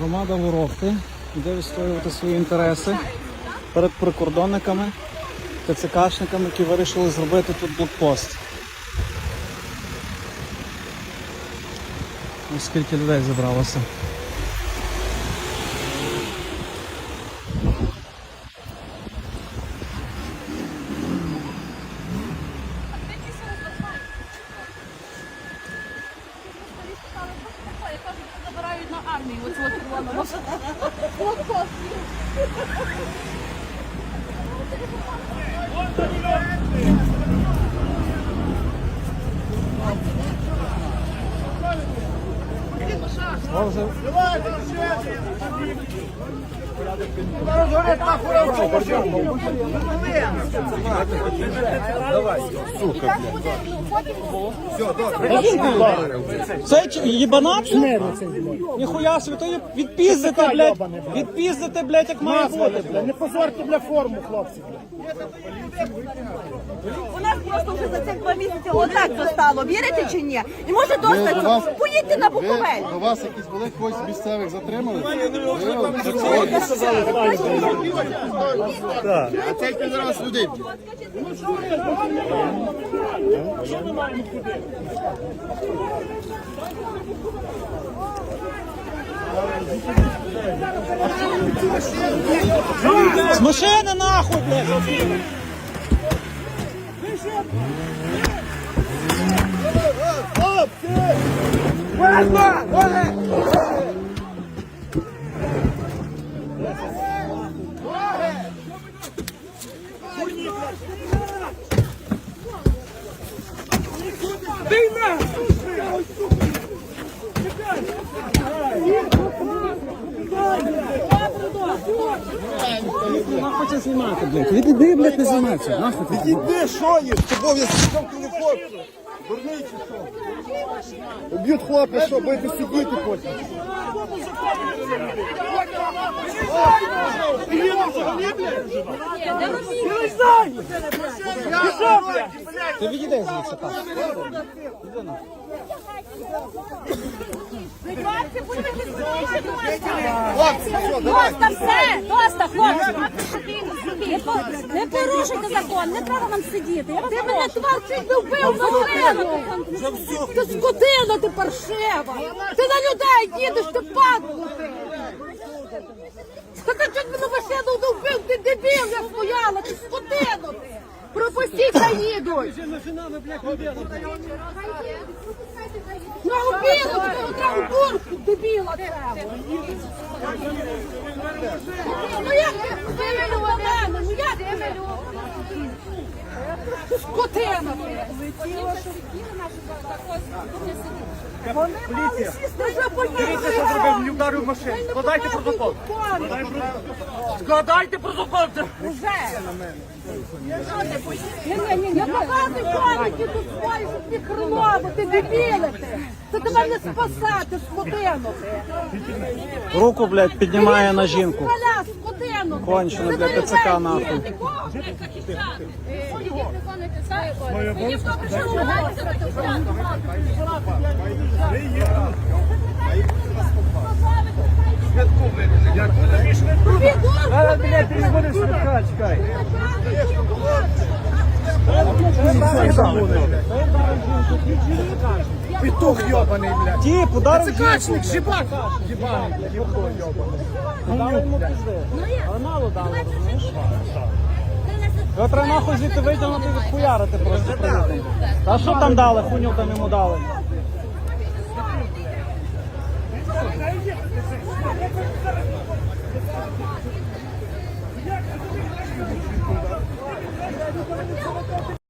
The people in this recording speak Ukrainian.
Громада Ворохти йде відстоювати свої інтереси перед прикордонниками, ТЦКшниками, які вирішили зробити тут блокпост. Ось скільки людей зібралося. Оцього червоного. Це ч- їбанат? Ніхуя собі, то є відпіздите, блядь, відпіздите, блядь, як має бути, блядь. Не позорте бля форму, хлопці. У нас просто вже за цих два місяці отак то стало. Вірите чи ні? І може досить до вас- поїдьте на Буковель. До вас якісь були когось з місцевих затримали? А цей підраз людей. З машини нахуй, блядь! Нахуй хоче знімати, блядь. Відійди, блядь, не знімайся. Нахуй ти. Іди, що є? З тобою я телефон. Дурний чи що? Уб'ють хлопця, що будете сидіти потім. Ти відійди звідси, так. Доста все! Доста, хлопці! Не порушуйте закон, не треба вам сидіти. Я вас Ти мене твар чуть не вбив машину. Ти скотина, ти паршива. Ти на людей їдеш, ти падло. Та ти чуть мене машину не вбив, ти дебіл, я стояла, ти скотина. Пропустіть, хай їдуть. На обіду, ти одразу бурку, дебіла треба. Ну як ти вивели мене? Ну як ти? Скотина. Вони мали сісти вже Дивіться, що зробив, вдарив машину. Складайте протокол. Складайте протокол. Вже. Не показуй пам'яті тут свої, щоб ти хреново, ти дебіли ти. Це тебе не спасати, скотину. Руку, блядь, піднімає на жінку. Халя, скотину ти. Кончено, Ти блядь, на ТЦК людей нахуй. їдеш. Мені добре, що ви знаєте, що це Петух йобаний, блядь. Тіп, ударив Це Качник, жібак. Єбаний, блядь, єбко йобаний. Дали йому пизди. Але мало дали, розумієш? Його треба нахуй звідти витягнути і відхуярити просто. Та що там дали? Хуйню там йому дали.